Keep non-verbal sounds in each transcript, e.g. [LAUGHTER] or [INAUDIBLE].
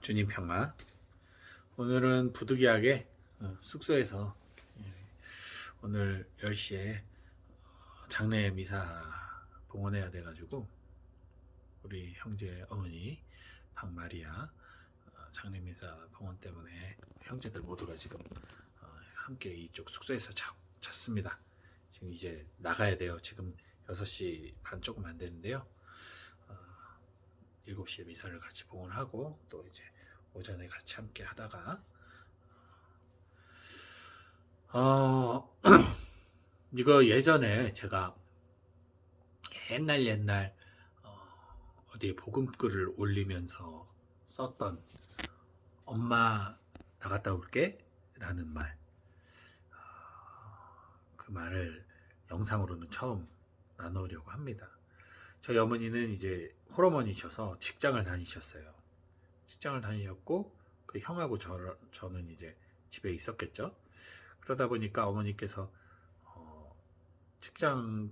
주님 평화. 오늘은 부득이하게 어, 숙소에서 예, 오늘 10시에 장례 미사 봉헌해야 돼가지고 우리 형제 어머니 박마리아 어, 장례 미사 봉헌 때문에 형제들 모두가 지금 어, 함께 이쪽 숙소에서 자, 잤습니다. 지금 이제 나가야 돼요. 지금 6시 반 조금 안 되는데요. 어, 7시에 미사를 같이 봉헌하고 또 이제 오전에 같이 함께 하다가 어 [CLEARS THROAT] 이거 예전에 제가 옛날 옛날 어, 어디에 복음글을 올리면서 썼던 엄마 나갔다 올게 라는 말. 어, 그 말을 영상으로는 처음 나누려고 합니다. 저희 어머니는 이제 홀어머니셔서 직장을 다니셨어요. 직장을 다니셨고 그 형하고 저, 저는 이제 집에 있었겠죠. 그러다 보니까 어머니께서 어, 직장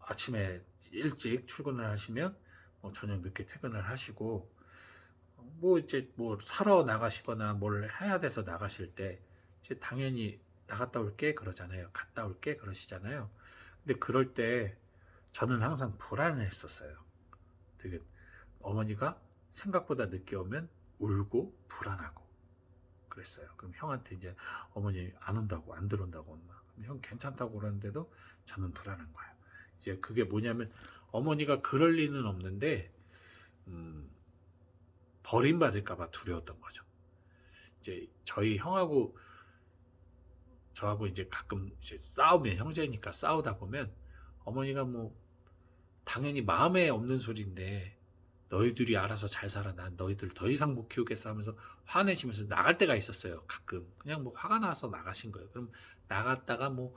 아침에 일찍 출근을 하시면 뭐 저녁 늦게 퇴근을 하시고 뭐 이제 뭐 사러 나가시거나 뭘 해야 돼서 나가실 때 이제 당연히 나갔다 올게 그러잖아요. 갔다 올게 그러시잖아요. 근데 그럴 때 저는 항상 불안했었어요. 되게 어머니가 생각보다 늦게 오면 울고 불안하고 그랬어요. 그럼 형한테 이제 어머니 안 온다고 안 들어온다고 엄마. 형 괜찮다고 그러는데도 저는 불안한 거예요. 이제 그게 뭐냐면 어머니가 그럴 리는 없는데 음, 버림받을까봐 두려웠던 거죠. 이제 저희 형하고 저하고 이제 가끔 이제 싸우면 형제니까 싸우다 보면 어머니가 뭐 당연히 마음에 없는 소리인데 너희들이 알아서 잘 살아. 난 너희들 더 이상 못 키우겠어 하면서 화내시면서 나갈 때가 있었어요 가끔. 그냥 뭐 화가 나서 나가신 거예요. 그럼 나갔다가 뭐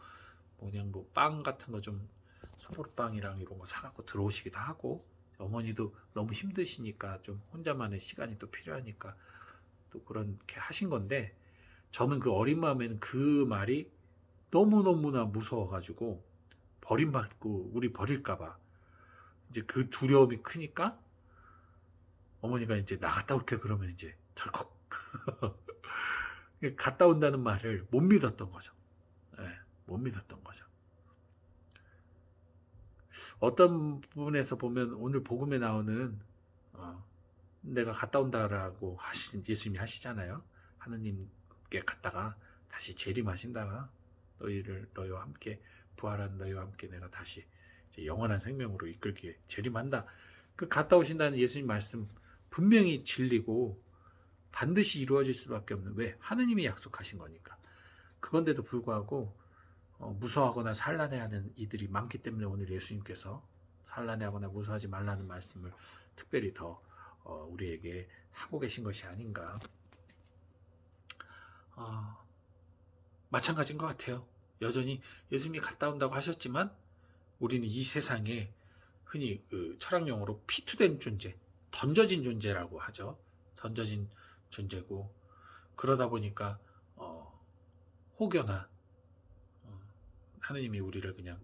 그냥 뭐 빵 같은 거 좀 소보루빵이랑 이런 거 사갖고 들어오시기도 하고 어머니도 너무 힘드시니까 좀 혼자만의 시간이 또 필요하니까 또 그렇게 하신 건데 저는 그 어린 마음에는 그 말이 너무너무나 무서워가지고 버림받고 우리 버릴까봐 이제 그 두려움이 크니까 어머니가 이제 나갔다 올게 그러면 이제 덜컥 [LAUGHS] 갔다 온다는 말을 못 믿었던 거죠. 예, 못 믿었던 거죠. 어떤 부분에서 보면 오늘 복음에 나오는 어, 내가 갔다 온다라고 하시 예수님이 하시잖아요. 하느님께 갔다가 다시 재림하신다가 너희를 너희와 함께 부활한 너희와 함께 내가 다시 영원한 생명으로 이끌기에 재림한다. 그 갔다 오신다는 예수님 말씀 분명히 진리고 반드시 이루어질 수밖에 없는 왜? 하느님이 약속하신 거니까. 그건데도 불구하고 어, 무서워하거나 산란해하는 이들이 많기 때문에 오늘 예수님께서 산란해하거나 무서워하지 말라는 말씀을 특별히 더 어, 우리에게 하고 계신 것이 아닌가. 어, 마찬가지인 것 같아요. 여전히 예수님이 갔다 온다고 하셨지만 우리는 이 세상에 흔히 그 철학 용어로 피투된 존재 던져진 존재라고 하죠. 던져진 존재고 그러다 보니까 어, 혹여나 어, 하느님이 우리를 그냥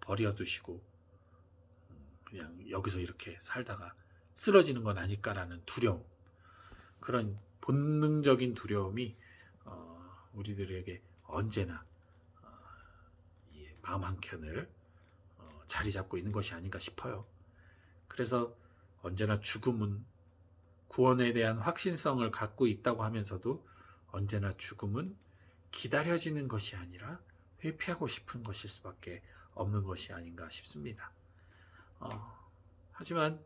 버려두시고 음, 그냥 여기서 이렇게 살다가 쓰러지는 건 아닐까라는 두려움 그런 본능적인 두려움이 어, 우리들에게 언제나 어, 이 마음 한 켠을 어, 자리 잡고 있는 것이 아닌가 싶어요. 그래서 언제나 죽음은 구원에 대한 확신성을 갖고 있다고 하면서도 언제나 죽음은 기다려지는 것이 아니라 회피하고 싶은 것일 수밖에 없는 것이 아닌가 싶습니다. 어, 하지만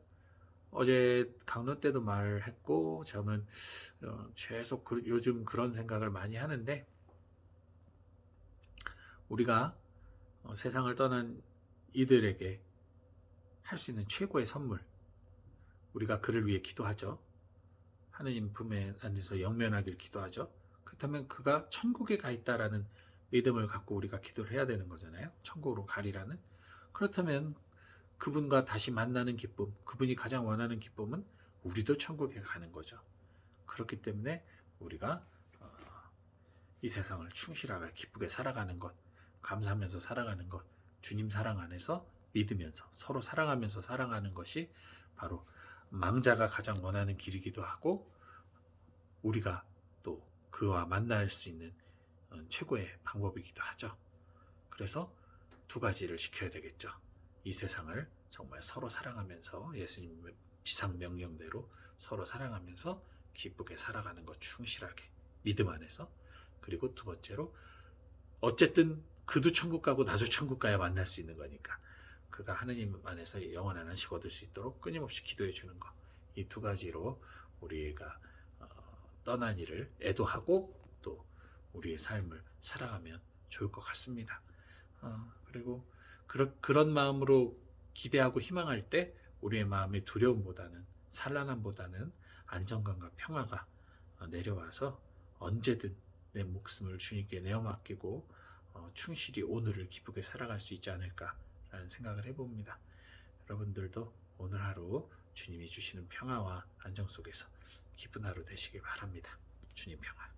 어제 강론 때도 말을 했고 저는 어, 계속 그, 요즘 그런 생각을 많이 하는데 우리가 어, 세상을 떠난 이들에게 할 수 있는 최고의 선물 우리가 그를 위해 기도하죠. 하느님 품에 안에서 영면하길 기도하죠. 그렇다면 그가 천국에 가 있다라는 믿음을 갖고 우리가 기도를 해야 되는 거잖아요. 천국으로 가리라는. 그렇다면 그분과 다시 만나는 기쁨, 그분이 가장 원하는 기쁨은 우리도 천국에 가는 거죠. 그렇기 때문에 우리가 어, 이 세상을 충실하게 기쁘게 살아가는 것, 감사하면서 살아가는 것, 주님 사랑 안에서 믿으면서 서로 사랑하면서 살아가는 것이 바로 망자가 가장 원하는 길이기도 하고 우리가 또 그와 만날 수 있는 어, 최고의 방법이기도 하죠. 그래서 두 가지를 지켜야 되겠죠. 이 세상을 정말 서로 사랑하면서 예수님의 지상 명령대로 서로 사랑하면서 기쁘게 살아가는 것 충실하게 믿음 안에서 그리고 두 번째로 어쨌든 그도 천국 가고 나도 천국 가야 만날 수 있는 거니까 그가 하느님 안에서 영원한 안식 얻을 수 있도록 끊임없이 기도해 주는 것 이 두 가지로 우리가 어, 떠난 일을 애도하고 또 우리의 삶을 살아가면 좋을 것 같습니다. 어, 그리고 그런 마음으로 기대하고 희망할 때 우리의 마음의 두려움보다는 산란함보다는 안정감과 평화가 어, 내려와서 언제든 내 목숨을 주님께 내어 맡기고 어, 충실히 오늘을 기쁘게 살아갈 수 있지 않을까라는 생각을 해봅니다. 여러분들도 오늘 하루 주님이 주시는 평화와 안정 속에서 기쁜 하루 되시길 바랍니다. 주님 평화.